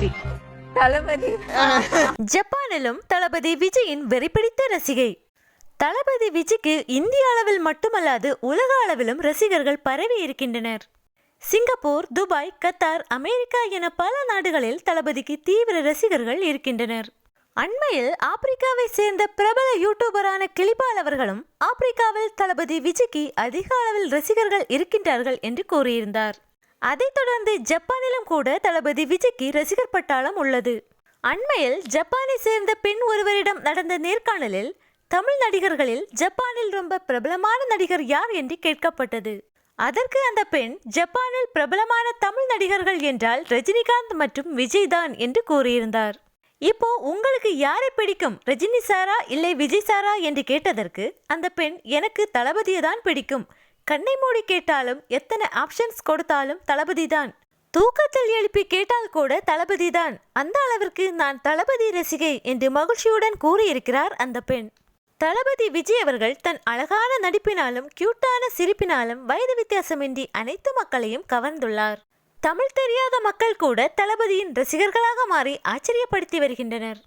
தளபதி. தளபதி. ஜப்பானிலும் தளபதி விஜயின் வெறிப்பிடித்த ரசிகை. தளபதி விஜய்க்கு இந்திய அளவில் மட்டுமல்லாது உலக அளவிலும் ரசிகர்கள் பரவி இருக்கின்றனர். சிங்கப்பூர் துபாய் கத்தார் அமெரிக்கா என பல நாடுகளில் தளபதிக்கு தீவிர ரசிகர்கள் இருக்கின்றனர். அண்மையில் ஆப்பிரிக்காவை சேர்ந்த பிரபல யூடியூபரான கிளிபால் அவர்களும் ஆப்பிரிக்காவில் தளபதி விஜய்க்கு அதிக அளவில் ரசிகர்கள் இருக்கின்றார்கள் என்று கூறியிருந்தார். அதைத் தொடர்ந்து ஜப்பானிலும் கூட தளபதி விஜய்க்கு ரசிகர் பட்டாளம் உள்ளது. அண்மையில் ஜப்பானை சேர்ந்த பெண் ஒருவரிடம் நடந்த நேர்காணலில் தமிழ் நடிகர்களில் ஜப்பானில் ரொம்ப பிரபலமான நடிகர் யார் என்று கேட்கப்பட்டது. அதற்கு அந்த பெண் ஜப்பானில் பிரபலமான தமிழ் நடிகர்கள் என்றால் ரஜினிகாந்த் மற்றும் விஜய் தான் என்று கூறியிருந்தார். இப்போ உங்களுக்கு யாரை பிடிக்கும் ரஜினி சாரா இல்லை விஜய் சாரா என்று கேட்டதற்கு அந்த பெண் எனக்கு தளபதியை தான் பிடிக்கும் கண்ணை மூடி கேட்டாலும் எத்தனை ஆப்ஷன்ஸ் கொடுத்தாலும் தளபதி தான் தூக்கத்தில் எழுப்பி கேட்டால் கூட தளபதி தான் அந்த அளவிற்கு நான் தளபதி ரசிகை என்று மகிழ்ச்சியுடன் கூறியிருக்கிறார் அந்த பெண். தளபதி விஜய் அவர்கள் தன் அழகான நடிப்பினாலும் கியூட்டான சிரிப்பினாலும் வயது வித்தியாசமின்றி அனைத்து மக்களையும் கவர்ந்துள்ளார். தமிழ் தெரியாத மக்கள் கூட தளபதியின் ரசிகர்களாக மாறி ஆச்சரியப்படுத்தி வருகின்றனர்.